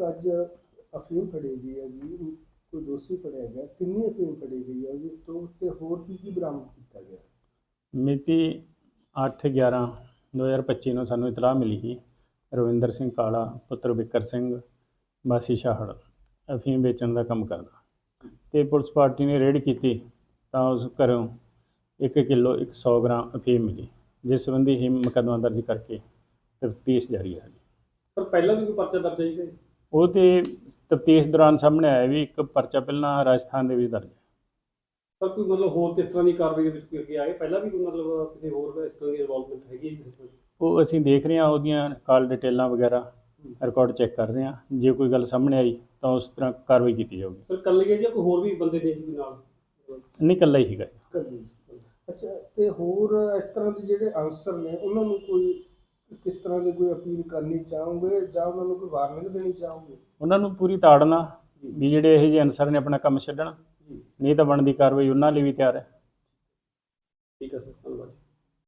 ਇੱਕ ਅੱਜ ਅਫੀਮ ਫੜੀ ਗਈ ਹੈ ਜੀ ਕੋਈ ਦੋਸ਼ੀ ਫੜਿਆ ਗਿਆ ਕਿੰਨੀ ਅਫੀਮ ਫੜੀ ਗਈ ਹੈ ਜੀ ਤੋਂ ਤੇ ਹੋਰ ਕੀ ਕੀ ਬਰਾਮਦ ਕੀਤਾ ਗਿਆ? ਮਿਤੀ 8/11/2025 ਨੂੰ ਸਾਨੂੰ ਇਤਲਾਹ ਮਿਲੀ ਸੀ ਰਵਿੰਦਰ ਸਿੰਘ ਕਾਲਾ ਪੁੱਤਰ ਬਿੱਕਰ ਸਿੰਘ ਵਾਸੀ ਸ਼ਾਹੜ ਅਫੀਮ ਵੇਚਣ ਦਾ ਕੰਮ ਕਰਦਾ। ਤੇ ਪੁਲਿਸ ਪਾਰਟੀ ਨੇ ਰੇਡ ਕੀਤੀ ਤਾਂ ਉਸ ਘਰੋਂ 1 ਕਿਲੋ 100 ਗ੍ਰਾਮ ਅਫੀਮ ਮਿਲੀ ਜਿਸ ਸੰਬੰਧੀ ਹੀ ਮੁਕੱਦਮਾ ਦਰਜ ਕਰਕੇ ਤਫਤੀਸ਼ ਜਾਰੀ ਹੈ। ਸਰ ਪਹਿਲਾਂ ਵੀ ਕੋਈ ਪਰਚਾ ਦਰਜ ਹੈ ਜੀ? ਉਹ ਤੇ ਤਫਤੀਸ਼ ਦੌਰਾਨ ਸਾਹਮਣੇ ਆਇਆ ਵੀ ਇੱਕ ਪਰਚਾ ਪਹਿਲਾਂ ਰਾਜਸਥਾਨ ਦੇ ਵਿੱਚ ਦਰਜ ਹੈ। ਸਰ ਕੋਈ ਮਤਲਬ ਹੋਰ ਕਿਸ ਤਰ੍ਹਾਂ ਦੀ ਕਾਰਵਾਈ ਦੇ ਵਿੱਚ ਕੋਈ ਅੱਗੇ ਆਏ? ਪਹਿਲਾਂ ਵੀ ਕੋਈ ਮਤਲਬ ਕਿਸੇ ਹੋਰ ਇਸ ਤਰ੍ਹਾਂ ਦੀ ਇਨਵੋਲਵਮੈਂਟ ਹੈਗੀ ਹੈ ਕਿਸੇ ਤੋਂ ਉਹ ਅਸੀਂ ਦੇਖ ਰਹੇ ਹਾਂ ਉਹਦੀਆਂ ਕਾਲ ਡਿਟੇਲਾਂ ਵਗੈਰਾ ਰਿਕਾਰਡ ਚੈੱਕ ਕਰ ਰਹੇ ਹਾਂ। ਜੇ ਕੋਈ ਗੱਲ ਸਾਹਮਣੇ ਆਈ ਤਾਂ ਉਸ ਤਰ੍ਹਾਂ ਕਾਰਵਾਈ ਕੀਤੀ ਜਾਊਗੀ। ਸਰ ਕੱਲ ਗਏ ਜਾਂ ਕੋਈ ਹੋਰ ਵੀ ਬੰਦੇ ਨੇ ਜੀ ਨਾਲ? ਨਹੀਂ ਇਕੱਲਾ ਹੀ ਸੀਗਾ। ਅੱਛਾ ਤੇ ਹੋਰ ਇਸ ਤਰ੍ਹਾਂ ਦੇ ਜਿਹੜੇ ਆਨਸਰ ਨੇ ਉਹਨਾਂ ਨੂੰ ਕੋਈ ਕਿਸ ਤਰ੍ਹਾਂ ਦੀ ਕੋਈ ਅਪੀਲ ਕਰਨੀ ਚਾਹੋਗੇ ਜਾਂ ਉਹਨਾਂ ਨੂੰ ਕੋਈ ਵਾਰਨਿੰਗ ਦੇਣੀ ਚਾਹੋਗੇ? ਉਹਨਾਂ ਨੂੰ ਪੂਰੀ ਤਾੜਨਾ ਵੀ ਜਿਹੜੇ ਇਹ ਜਿਹੇ ਅਨਸਰ ਨੇ ਆਪਣਾ ਕੰਮ ਛੱਡਣ। ਨਹੀਂ ਤਾਂ ਬਣਦੀ ਕਾਰਵਾਈ ਉਹਨਾਂ ਲਈ ਵੀ ਤਿਆਰ ਹੈ। ਠੀਕ ਹੈ ਸਰ ਧੰਨਵਾਦ।